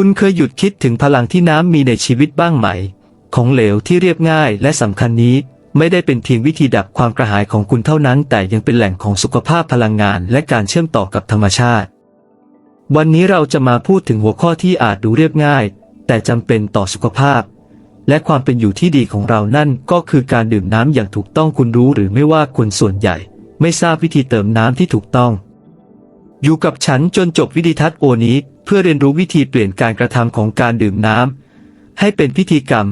คุณเคยหยุดคิดถึงพลังที่น้ำมีในชีวิตบ้างไหม ของเหลวที่เรียบง่ายและสำคัญนี้ ไม่ได้เป็นเพียงวิธีดับความกระหายของคุณเท่านั้น แต่ยังเป็นแหล่งของสุขภาพพลังงานและการเชื่อมต่อกับธรรมชาติ วันนี้เราจะมาพูดถึงหัวข้อที่อาจดูเรียบง่าย แต่จำเป็นต่อสุขภาพ และความเป็นอยู่ที่ดีของเรานั่นก็คือการดื่มน้ำอย่างถูกต้องคุณรู้หรือไม่ว่าคนส่วนใหญ่ ไม่ทราบวิธีเติมน้ำที่ถูกต้อง อยู่กับฉันจนจบวิดีทัศน์โอนี้ เพื่อเรียนรู้วิธีเปลี่ยนการกระทำของการดื่มน้ำให้เป็นพิธีกรรม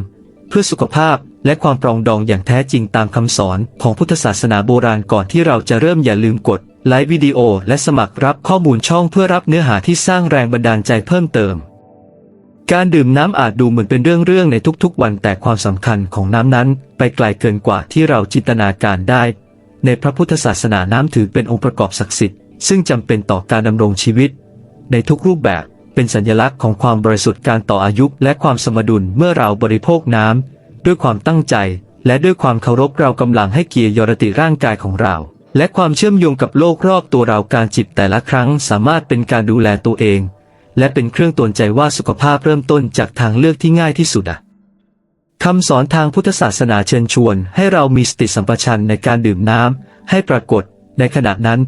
เพื่อสุขภาพและความปรองดองอย่างแท้จริงตามคำสอนของพุทธศาสนาโบราณก่อนที่เราจะเริ่มอย่าลืมกดไลค์วิดีโอและสมัครรับข้อมูลช่องเพื่อรับเนื้อหาที่สร้างแรงบันดาลใจเพิ่มเติม การดื่มน้ำอาจดูเหมือนเป็นเรื่องๆในทุกๆ วันแต่ความสำคัญของน้ำนั้น ไปไกลเกินกว่าที่เราจินตนาการได้ ในพระพุทธศาสนาน้ำถือเป็นองค์ประกอบศักดิ์สิทธิ์ ซึ่งจำเป็นต่อการดำรงชีวิต ในทุกรูปแบบเป็นสัญลักษณ์ของความบริสุทธิ์การต่ออายุและความสมดุลเมื่อเราบริโภคน้ำด้วยความตั้งใจ และด้วยความเคารพเรากำลังให้เกียรติยรติร่างกายของเรา และความเชื่อมโยงกับโลกรอบตัวเราการจิบแต่ละครั้งสามารถเป็นการดูแลตัวเอง และเป็นเครื่องตวนใจว่าสุขภาพเริ่มต้นจากทางเลือกที่ง่ายที่สุดอะคำสอนทางพุทธศาสนาเชิญชวน ให้เรามีสติสัมปชัญญะในการดื่มน้ำให้ปรากฏ ในขณะนั้น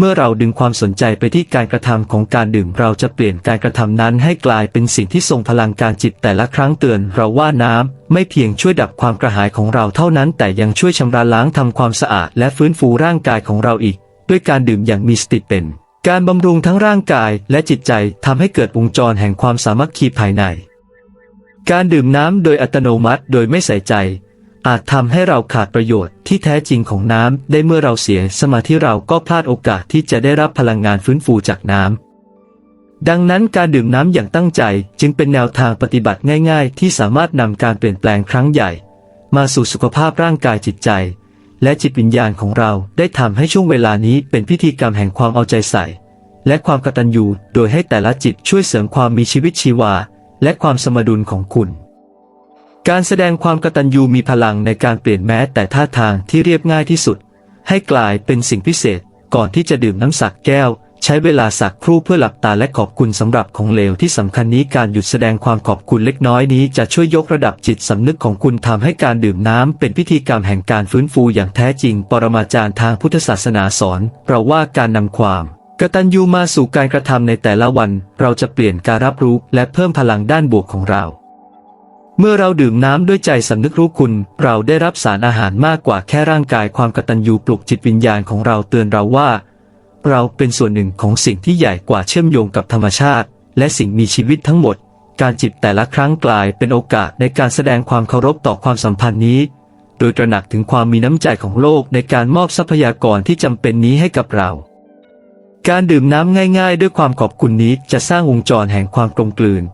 เมื่อเราดึงความสนใจไปที่การกระทำของการดื่มเราจะเปลี่ยนการกระทำนั้นให้กลายเป็นสิ่งที่ทรงพลังการจิตแต่ละครั้งเตือนเราว่าน้ำไม่เพียงช่วยดับความกระหายของเราเท่านั้น แต่ยังช่วยชำระล้างทำความสะอาด และฟื้นฟูร่างกายของเราอีก ด้วยการดื่มอย่างมีสติเป็น การบำรุงทั้งร่างกายและจิตใจทำให้เกิดวงจรแห่งความสามัคคีภายใน การดื่มน้ำโดยอัตโนมัติโดยไม่ใส่ใจ อาจทำให้เราขาดประโยชน์ที่แท้จริงของน้ำได้เมื่อเราเสียสมาธิเราก็พลาดโอกาสที่จะได้รับพลังงานฟื้นฟูจากน้ำดังนั้นการดื่มน้ำอย่างตั้งใจจึงเป็นแนวทางปฏิบัติง่าย ๆ ที่สามารถนำการเปลี่ยนแปลงครั้งใหญ่ มาสู่สุขภาพร่างกายจิตใจ และจิตวิญญาณของเราได้ทำให้ช่วงเวลานี้เป็นพิธีกรรมแห่งความเอาใจใส่ และความกตัญญูโดยให้แต่ละจิตช่วยเสริมความมีชีวิตชีวา และความสมดุลของคุณ การแสดงความกตัญญูมีพลังในการเปลี่ยนแม้แต่ท่าทางที่เรียบง่ายที่สุด ให้กลายเป็นสิ่งพิเศษก่อนที่จะดื่มน้ำสักแก้ว ใช้เวลาสักครู่เพื่อหลับตาและขอบคุณสำหรับของเหลวที่สำคัญนี้การหยุดแสดงความขอบคุณเล็กน้อยนี้จะช่วยยกระดับจิตสำนึกของคุณทำให้การดื่มน้ำเป็นพิธีกรรมแห่งการฟื้นฟูอย่างแท้จริง ปรมาจารย์ทางพุทธศาสนาสอนเราว่าการนำความกตัญญูมาสู่การกระทำในแต่ละวัน เราจะเปลี่ยนการรับรู้และเพิ่มพลังด้านบวกของเรา เมื่อเราดื่มน้ำด้วยใจสำนึกรู้คุณ เราได้รับสารอาหารมากกว่าแค่ร่างกายความกตัญญูปลุกจิตวิญญาณของเราเตือนเราว่า เราเป็นส่วนหนึ่งของสิ่งที่ใหญ่กว่าเชื่อมโยงกับธรรมชาติ และสิ่งมีชีวิตทั้งหมด การจิบแต่ละครั้งกลายเป็นโอกาสในการแสดงความเคารพต่อความสัมพันธ์นี้ โดยตระหนักถึงความมีน้ำใจของโลกในการมอบทรัพยากรที่จำเป็นนี้ให้กับเรา การดื่มน้ำง่าย ๆ ด้วยความขอบคุณนี้จะสร้างวงจรแห่งความกลมกลืน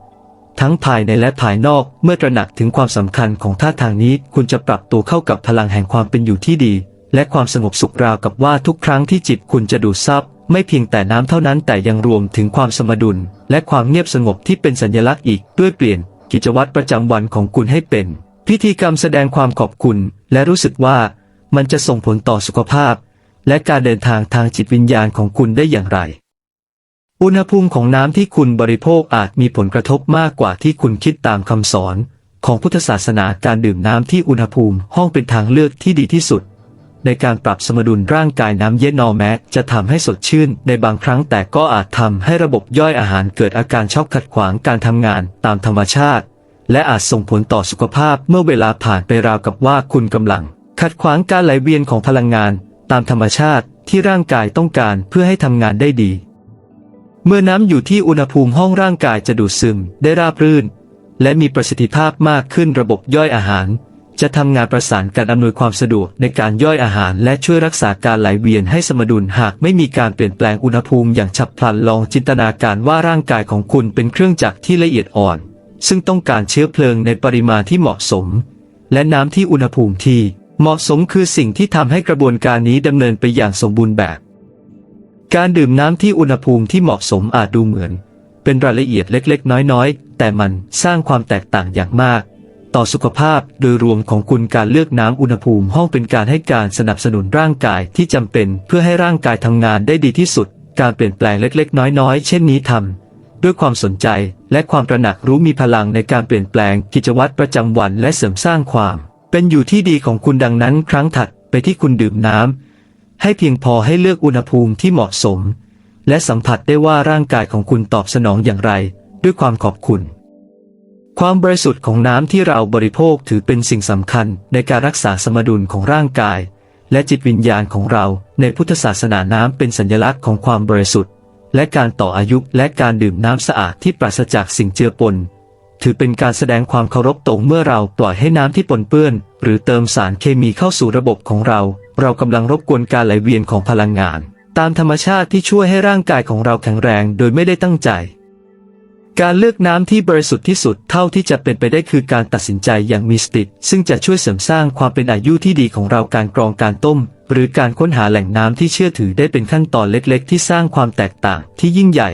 ทั้งภายในและภายนอกเมื่อตระหนักถึงความสำคัญของท่าทางนี้ คุณจะปรับตัวเข้ากับพลังแห่งความเป็นอยู่ที่ดี และความสงบสุขราวกับว่าทุกครั้งที่จิตคุณจะดูดซับไม่เพียงแต่น้ำเท่านั้นแต่ยังรวมถึงความสมดุล และความเงียบสงบที่เป็นสัญลักษณ์อีกด้วยเปลี่ยน กิจวัตรประจำวันของคุณให้เป็น พิธีกรรมแสดงความขอบคุณ และรู้สึกว่ามันจะส่งผลต่อสุขภาพ และการเดินทางทางจิตวิญญาณของคุณได้อย่างไร อุณหภูมิของน้ำที่คุณบริโภคอาจมีผลกระทบมากกว่าที่คุณคิดตามคำสอน ของพุทธศาสนาการดื่มน้ำที่อุณหภูมิห้องเป็นทางเลือกที่ดีที่สุด ในการปรับสมดุลร่างกายน้ำเย็นนอแม้จะทำให้สดชื่นในบางครั้งแต่ก็อาจทำให้ระบบย่อยอาหารเกิดอาการช็อกขัดขวางการทำงานตามธรรมชาติ และอาจส่งผลต่อสุขภาพเมื่อเวลาผ่านไปราวกับว่าคุณกำลัง ขัดขวางการไหลเวียนของพลังงาน ตามธรรมชาติที่ร่างกายต้องการเพื่อให้ทำงานได้ดี เมื่อน้ำอยู่ที่อุณหภูมิห้องร่างกายจะดูดซึมได้ราบรื่น และมีประสิทธิภาพมากขึ้นระบบย่อยอาหาร จะทำงานประสานการอำนวยความสะดวกในการย่อยอาหารและช่วยรักษาการไหลเวียนให้สมดุลหากไม่มีการเปลี่ยนแปลงอุณหภูมิอย่างฉับพลันลองจินตนาการว่าร่างกายของคุณเป็นเครื่องจักรที่ละเอียดอ่อน ซึ่งต้องการเชื้อเพลิงในปริมาณที่เหมาะสม และน้ำที่อุณหภูมิที่เหมาะสมคือสิ่งที่ทำให้กระบวนการนี้ดำเนินไปอย่างสมบูรณ์แบบ การดื่มน้ำที่อุณหภูมิที่เหมาะสมอาจดูเหมือน เป็นรายละเอียดเล็กๆ น้อยๆ แต่มันสร้างความแตกต่างอย่างมาก ต่อสุขภาพโดยรวมของคุณการเลือกน้ำอุณหภูมิห้องเป็นการให้การสนับสนุนร่างกายที่จำเป็นเพื่อให้ร่างกายทำงานได้ดีที่สุด การเปลี่ยนแปลงเล็กๆ น้อยๆ เช่นนี้ทำด้วยความสนใจและความตระหนักรู้มีพลังในการเปลี่ยนแปลงกิจวัตรประจำวันและเสริมสร้างความ เป็นอยู่ที่ดีของคุณดังนั้นครั้งถัดไปที่คุณดื่มน้ำ ให้เพียงพอให้เลือกอุณหภูมิที่เหมาะสม และสัมผัสได้ว่าร่างกายของคุณตอบสนองอย่างไร ด้วยความขอบคุณ ความบริสุทธิ์ของน้ำที่เราบริโภคถือเป็นสิ่งสำคัญในการรักษาสมดุลของร่างกาย และจิตวิญญาณของเรา ในพุทธศาสนาน้ำเป็นสัญลักษณ์ของความบริสุทธิ์ และการต่ออายุและการดื่มน้ำสะอาดที่ปราศจากสิ่งเจือปนถือเป็นการแสดงความเคารพตรงเมื่อเราปล่อยให้น้ำที่ปนเปื้อน หรือเติมสารเคมีเข้าสู่ระบบของเรา เรากำลังรบกวนการไหลเวียนของพลังงาน ตามธรรมชาติที่ช่วยให้ร่างกายของเราแข็งแรงโดยไม่ได้ตั้งใจ การเลือกน้ำที่บริสุทธิ์ที่สุดเท่าที่จะเป็นไปได้คือการตัดสินใจอย่างมีสติซึ่งจะช่วยเสริมสร้างความเป็นอายุที่ดีของเราการกรองการต้ม หรือการค้นหาแหล่งน้ำที่เชื่อถือได้เป็นขั้นตอนเล็กๆ ที่สร้างความแตกต่างที่ยิ่งใหญ่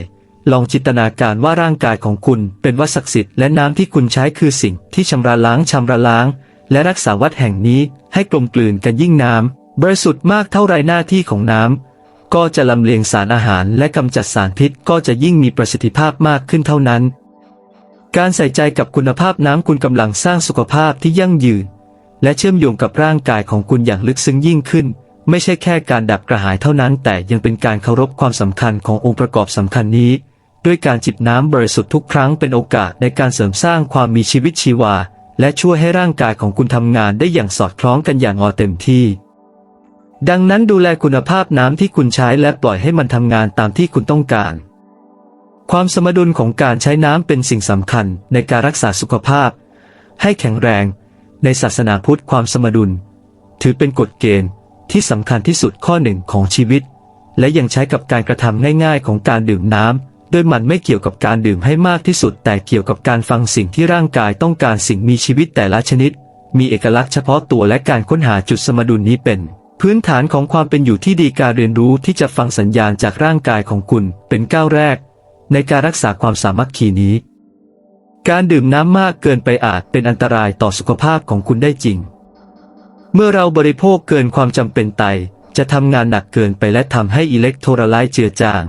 ลองจินตนาการว่าร่างกายของคุณเป็นวัดศักดิ์สิทธิ์และน้ำที่คุณใช้คือสิ่งที่ชำระล้างชำระล้าง และรักษาวัดแห่งนี้ให้กลมกลืนกันยิ่งน้ำ บริสุทธิ์มากเท่าไรหน้าที่ของน้ำก็จะลำเลียงสารอาหารและกำจัดสารพิษก็จะยิ่งมีประสิทธิภาพมากขึ้นเท่านั้น การใส่ใจกับคุณภาพน้ำคุณกำลังสร้างสุขภาพที่ยั่งยืน และเชื่อมโยงกับร่างกายของคุณอย่างลึกซึ้งยิ่งขึ้น ไม่ใช่แค่การดับกระหายเท่านั้น แต่ยังเป็นการเคารพความสำคัญขององค์ประกอบสำคัญนี้ ด้วยการจิบน้ำบริสุทธิ์ทุกครั้งเป็นโอกาสในการเสริมสร้างความมีชีวิตชีวา และช่วยให้ร่างกายของคุณทำงานได้อย่างสอดคล้องกันอย่างงอเต็มที่ ดังนั้นดูแลคุณภาพน้ำที่คุณใช้และปล่อยให้มันทำงานตามที่คุณต้องการ ความสมดุลของการใช้น้ำเป็นสิ่งสำคัญในการรักษาสุขภาพ ให้แข็งแรง ในศาสนาพุทธความสมดุล ถือเป็นกฎเกณฑ์ที่สำคัญที่สุดข้อหนึ่งของชีวิต และยังใช้กับการกระทำง่ายๆ ของการดื่มน้ำโดยมันไม่เกี่ยวกับการดื่มให้มากที่สุด แต่เกี่ยวกับการฟังสิ่งที่ร่างกายต้องการสิ่งมีชีวิตแต่ละชนิด มีเอกลักษณ์เฉพาะตัวและการค้นหาจุดสมดุลนี้เป็น พื้นฐานของความเป็นอยู่ที่ดีการเรียนรู้ที่จะฟังสัญญาณจากร่างกายของคุณเป็นก้าวแรก ในการรักษาความสามัคคีนี้ การดื่มน้ำมากเกินไปอาจเป็นอันตรายต่อสุขภาพของคุณได้จริง เมื่อเราบริโภคเกินความจำเป็นไต จะทำงานหนักเกินไปและทำให้อิเล็กโทรไลต์เจือจาง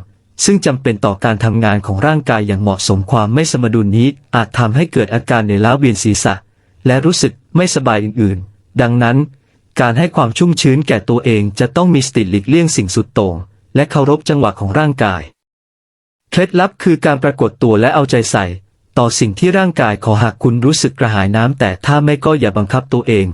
ซึ่งจำเป็นต่อการทำงานของร่างกายอย่างเหมาะสมความไม่สมดุลนี้ อาจทำให้เกิดอาการเหนื่อยล้าเวียนศีรษะ และรู้สึกไม่สบายอื่นๆ ดังนั้น การให้ความชุ่มชื้นแก่ตัวเองจะต้องมีสติหลีกเลี่ยงสิ่งสุดโต่งและเคารพจังหวะของร่างกาย เคล็ดลับคือการปรากฏตัวและเอาใจใส่ ต่อสิ่งที่ร่างกายขอหากคุณรู้สึกกระหายน้ำแต่ถ้าไม่ก็อย่าบังคับตัวเอง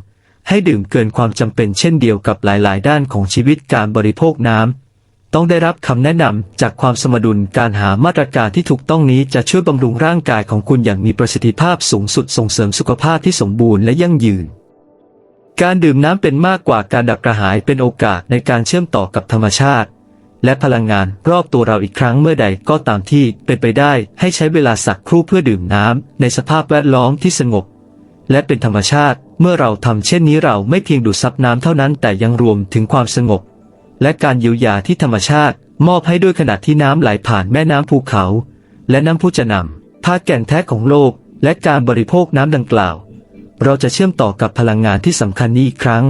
ให้ดื่มเกินความจำเป็นเช่นเดียวกับหลาย ๆ ด้านของชีวิตการบริโภคน้ำต้องได้รับคำแนะนำจากความสมดุลการหามาตรการที่ถูกต้องนี้จะช่วยบำรุงร่างกายของคุณอย่างมีประสิทธิภาพสูงสุดส่งเสริมสุขภาพที่สมบูรณ์และยั่งยืน การดื่มน้ำเป็นมากกว่าการดับกระหายเป็นโอกาสในการเชื่อมต่อกับธรรมชาติ และพลังงานรอบตัวเราอีกครั้งเมื่อใดก็ตามที่เป็นไปได้ให้ใช้เวลาสักครู่เพื่อดื่มน้ำในสภาพแวดล้อมที่สงบ และเป็นธรรมชาติ เมื่อเราทำเช่นนี้เราไม่เพียงดูดซับน้ำเท่านั้นแต่ยังรวมถึงความสงบ และการเยียวยาที่ธรรมชาติ มอบให้ด้วยขณะที่น้ำไหลผ่านแม่น้ำภูเขา และน้ำพุจะนำพาแก่นแท้ของโลก และการบริโภคน้ำดังกล่าว เราจะเชื่อมต่อกับพลังงานที่สำคัญนี้อีกครั้ง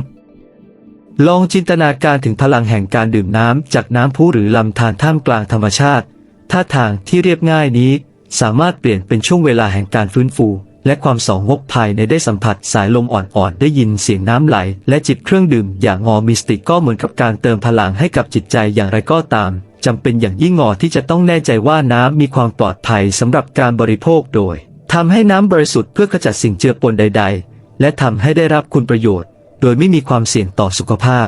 ลองจินตนาการถึงพลังแห่งการดื่มน้ำจากน้ำพุหรือลำธารท่ามกลางธรรมชาติ ท่าทางที่เรียบง่ายนี้ สามารถเปลี่ยนเป็นช่วงเวลาแห่งการฟื้นฟู และความสองงกภายในได้สัมผัสสายลมอ่อนๆ ได้ยินเสียงน้ำไหล และจิบเครื่องดื่มอย่างงอมิสติกก็เหมือนกับการเติมพลังให้กับจิตใจอย่างไรก็ตามจำเป็นอย่างยิ่งงอที่จะต้องแน่ใจว่าน้ำมีความปลอดภัยสำหรับการบริโภคโดย ทำให้น้ำบริสุทธิ์เพื่อขจัดสิ่งเจือปนใด ๆ และทำให้ได้รับคุณประโยชน์ โดยไม่มีความเสี่ยงต่อสุขภาพ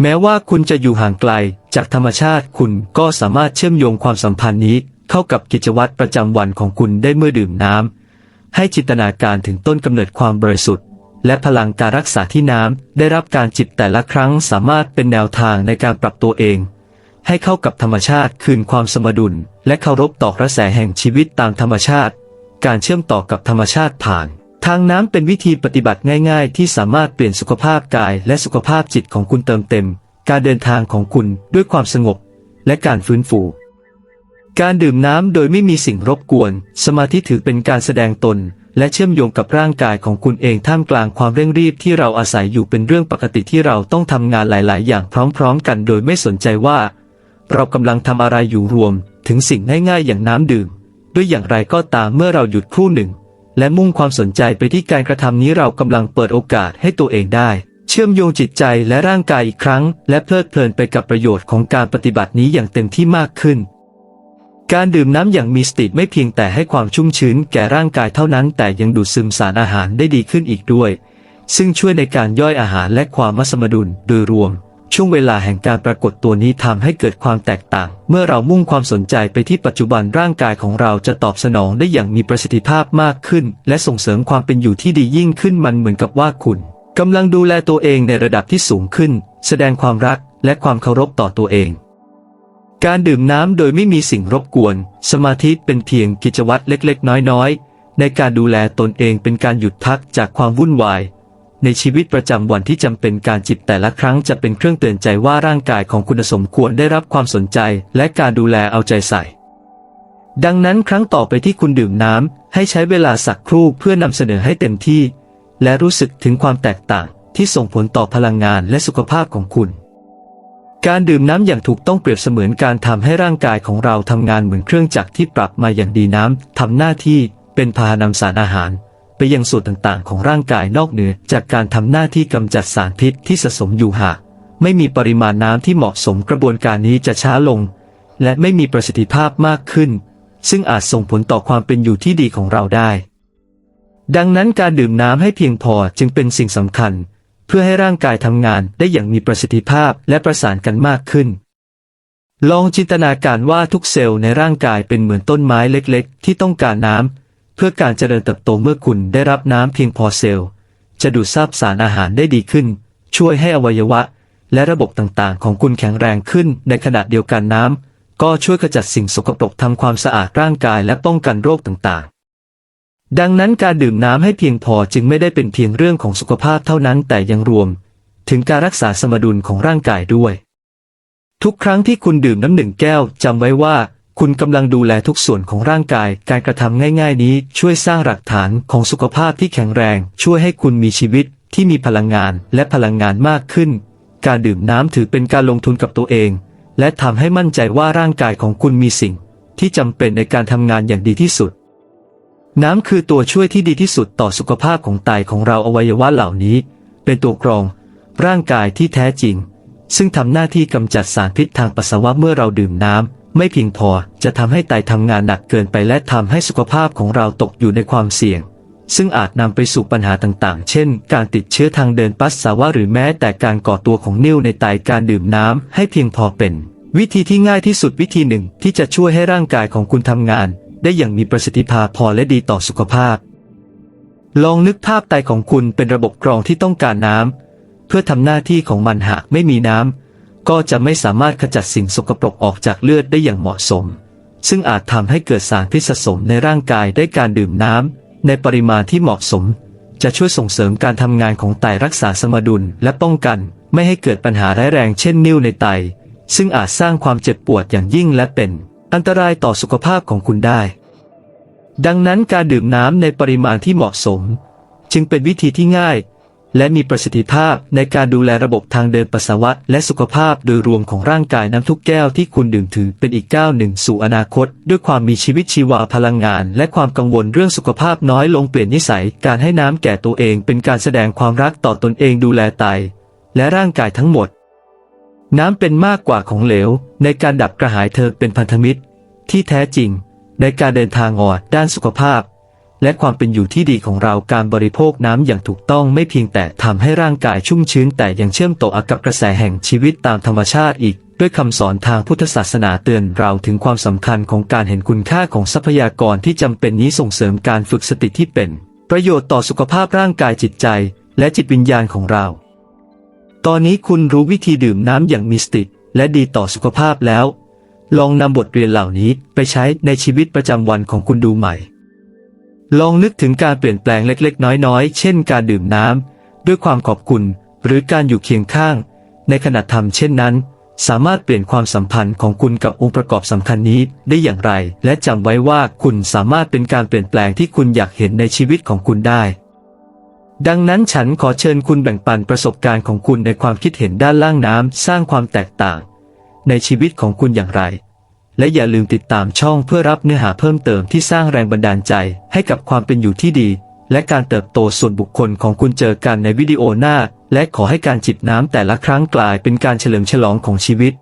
แม้ว่าคุณจะอยู่ห่างไกลจากธรรมชาติคุณก็สามารถเชื่อมโยงความสัมพันธ์นี้ เข้ากับกิจวัตรประจำวันของคุณได้เมื่อดื่มน้ำให้จินตนาการถึงต้นกำเนิดความบริสุทธิ์ และพลังการรักษาที่น้ำได้รับการจิบแต่ละครั้งสามารถเป็นแนวทางในการปรับตัวเองให้เข้ากับธรรมชาติคืนความสมดุล และเคารพต่อกระแสแห่งชีวิตตามธรรมชาติ การเชื่อมต่อกับธรรมชาติผ่านทางน้ำเป็นวิธีปฏิบัติง่ายๆ ที่สามารถเปลี่ยนสุขภาพกายและสุขภาพจิตของคุณเติมเต็ม การเดินทางของคุณด้วยความสงบ และการฟื้นฟู การดื่มน้ำโดยไม่มีสิ่งรบกวน สมาธิถือเป็นการแสดงตน และเชื่อมโยงกับร่างกายของคุณเองท่ามกลางความเร่งรีบที่เราอาศัยอยู่เป็นเรื่องปกติที่เราต้องทำงานหลาย ๆ อย่างพร้อม ๆ กันโดยไม่สนใจว่า เรากำลังทำอะไรอยู่รวม ถึงสิ่งง่ายๆอย่างน้ำดื่ม ด้วยอย่างไรก็ตามเมื่อเราหยุดครู่หนึ่ง และมุ่งความสนใจไปที่การกระทำนี้เรากำลังเปิดโอกาสให้ตัวเองได้ เชื่อมโยงจิตใจและร่างกายอีกครั้ง และเพลิดเพลินไปกับประโยชน์ของการปฏิบัตินี้อย่างเต็มที่มากขึ้น การดื่มน้ำอย่างมีสติไม่เพียงแต่ให้ความชุ่มชื้นแก่ร่างกายเท่านั้น แต่ยังดูดซึมสารอาหารได้ดีขึ้นอีกด้วย ซึ่งช่วยในการย่อยอาหารและความมัสมดุลโดยรวม ช่วงเวลาแห่งการปรากฏตัวนี้ทำให้เกิดความแตกต่าง เมื่อเรามุ่งความสนใจไปที่ปัจจุบันร่างกายของเราจะตอบสนองได้อย่างมีประสิทธิภาพมากขึ้น และส่งเสริมความเป็นอยู่ที่ดียิ่งขึ้นมันเหมือนกับว่าคุณกำลังดูแลตัวเองในระดับที่สูงขึ้น แสดงความรักและความเคารพต่อตัวเอง การดื่มน้ำโดยไม่มีสิ่งรบกวน สมาธิเป็นเพียงกิจวัตรเล็กๆ น้อยๆ ในการดูแลตนเองเป็นการหยุดพักจากความวุ่นวาย ในชีวิตประจำวันที่จำเป็นการจิบแต่ละครั้งจะเป็นเครื่องเตือนใจว่าร่างกายของคุณสมควรได้รับความสนใจ และการดูแลเอาใจใส่ ดังนั้นครั้งต่อไปที่คุณดื่มน้ำให้ใช้เวลาสักครู่เพื่อนำเสนอให้เต็มที่ และรู้สึกถึงความแตกต่างที่ส่งผลต่อพลังงานและสุขภาพของคุณ การดื่มน้ำอย่างถูกต้องเปรียบเสมือนการทำให้ร่างกายของเราทำงานเหมือนเครื่องจักรที่ปรับมาอย่างดีน้ำทำหน้าที่เป็นพาหนำสารอาหาร ไปยังส่วนต่างๆ ของร่างกายนอกเหนือจากการทำหน้าที่กำจัดสารพิษที่สะสมอยู่หากไม่มีปริมาณน้ำที่เหมาะสมกระบวนการนี้จะช้าลง และไม่มีประสิทธิภาพมากขึ้น ซึ่งอาจส่งผลต่อความเป็นอยู่ที่ดีของเราได้ ดังนั้นการดื่มน้ำให้เพียงพอจึงเป็นสิ่งสำคัญ เพื่อให้ร่างกายทำงานได้อย่างมีประสิทธิภาพและประสานกันมากขึ้น ลองจินตนาการว่าทุกเซลล์ในร่างกายเป็นเหมือนต้นไม้เล็ก ๆ ที่ต้องการน้ำ เพื่อการเจริญเติบโตเมื่อคุณได้รับน้ำเพียงพอเซลล์ จะดูดซับสารอาหารได้ดีขึ้น ช่วยให้อวัยวะ และระบบต่างๆ ของคุณแข็งแรงขึ้นในขณะเดียวกันน้ำก็ช่วยขจัดสิ่งสกปรกทำความสะอาดร่างกายและป้องกันโรคต่างๆ ดังนั้นการดื่มน้ำให้เพียงพอจึงไม่ได้เป็นเพียงเรื่องของสุขภาพเท่านั้นแต่ยังรวม ถึงการรักษาสมดุลของร่างกายด้วย ทุกครั้งที่คุณดื่มน้ำหนึ่งแก้วจำไว้ว่า คุณกำลังดูแลทุกส่วนของร่างกาย การกระทำง่าย ๆ นี้ช่วยสร้างหลักฐานของสุขภาพที่แข็งแรง ช่วยให้คุณมีชีวิตที่มีพลังงานและพลังงานมากขึ้น การดื่มน้ำถือเป็นการลงทุนกับตัวเอง และทำให้มั่นใจว่าร่างกายของคุณมีสิ่ง ที่จำเป็นในการทำงานอย่างดีที่สุด น้ำคือตัวช่วยที่ดีที่สุดต่อสุขภาพของไตของเราอวัยวะเหล่านี้ เป็นตัวกรอง ร่างกายที่แท้จริง ซึ่งทำหน้าที่กำจัดสารพิษทางปัสสาวะเมื่อเราดื่มน้ำ ไม่เพียงพอจะทำให้ไตทำงานหนักเกินไปและทำให้สุขภาพของเราตกอยู่ในความเสี่ยง ซึ่งอาจนำไปสู่ปัญหาต่างๆ เช่น การติดเชื้อทางเดินปัสสาวะหรือแม้แต่การก่อตัวของนิ่วในไตการดื่มน้ำให้เพียงพอเป็น วิธีที่ง่ายที่สุดวิธีหนึ่งที่จะช่วยให้ร่างกายของคุณทำงาน ได้อย่างมีประสิทธิภาพพอและดีต่อสุขภาพ ลองนึกภาพไตของคุณเป็นระบบกรองที่ต้องการน้ำเพื่อทำหน้าที่ของมันหากไม่มีน้ำ ก็จะไม่สามารถขจัดสิ่งสกปรกออกจากเลือดได้อย่างเหมาะสม ซึ่งอาจทำให้เกิดสารพิษสะสมในร่างกายได้การดื่มน้ำในปริมาณที่เหมาะสม จะช่วยส่งเสริมการทำงานของไตรักษาสมดุลและป้องกัน ไม่ให้เกิดปัญหาร้ายแรงเช่นนิ่วในไต ซึ่งอาจสร้างความเจ็บปวดอย่างยิ่งและเป็น อันตรายต่อสุขภาพของคุณได้ ดังนั้นการดื่มน้ำในปริมาณที่เหมาะสม จึงเป็นวิธีที่ง่าย และมีประสิทธิภาพในการดูแลระบบทางเดินปัสสาวะ และสุขภาพโดยรวมของร่างกายน้ำทุกแก้วที่คุณดื่มถือเป็นอีกก้าวหนึ่งสู่อนาคต ด้วยความมีชีวิตชีวาพลังงาน และความกังวลเรื่องสุขภาพน้อยลงเปลี่ยนนิสัย การให้น้ำแก่ตัวเองเป็นการแสดงความรักต่อตนเองดูแลไต และร่างกายทั้งหมด น้ำเป็นมากกว่าของเหลว ในการดับกระหายเธอเป็นพันธมิตร ที่แท้จริง ในการเดินทางออดด้านสุขภาพ และความเป็นอยู่ที่ดีของเราการบริโภคน้ำอย่างถูกต้องไม่เพียงแต่ทำให้ร่างกายชุ่มชื้น แต่ยังเชื่อมต่อกับกระแสแห่งชีวิตตามธรรมชาติอีก ด้วยคำสอนทางพุทธศาสนาเตือนเราถึงความสำคัญของการเห็นคุณค่าของทรัพยากรที่จำเป็นนี้ส่งเสริมการฝึกสติที่เป็น ประโยชน์ต่อสุขภาพร่างกายจิตใจ และจิตวิญญาณของเรา ตอนนี้คุณรู้วิธีดื่มน้ำอย่างมีสติและดีต่อสุขภาพแล้ว ลองนำบทเรียนเหล่านี้ไปใช้ในชีวิตประจำวันของคุณดูใหม่ ลองนึกถึงการเปลี่ยนแปลงเล็กๆ น้อยๆ เช่นการดื่มน้ำด้วยความขอบคุณ หรือการอยู่เคียงข้าง ในขณะทำเช่นนั้น สามารถเปลี่ยนความสัมพันธ์ของคุณกับองค์ประกอบสำคัญนี้ได้อย่างไร และจำไว้ว่าคุณสามารถเป็นการเปลี่ยนแปลงที่คุณอยากเห็นในชีวิตของคุณได้ ดังนั้นฉันขอเชิญคุณแบ่งปันประสบการณ์ของคุณในความคิดเห็นด้านล่างน้ำสร้างความแตกต่าง ในชีวิตของคุณอย่างไร และอย่าลืมติดตามช่องเพื่อรับเนื้อหาเพิ่มเติมที่สร้างแรงบันดาลใจให้กับความเป็นอยู่ที่ดี และการเติบโตส่วนบุคคลของคุณเจอกันในวิดีโอหน้า และขอให้การจิบน้ำแต่ละครั้งกลายเป็นการเฉลิมฉลองของชีวิต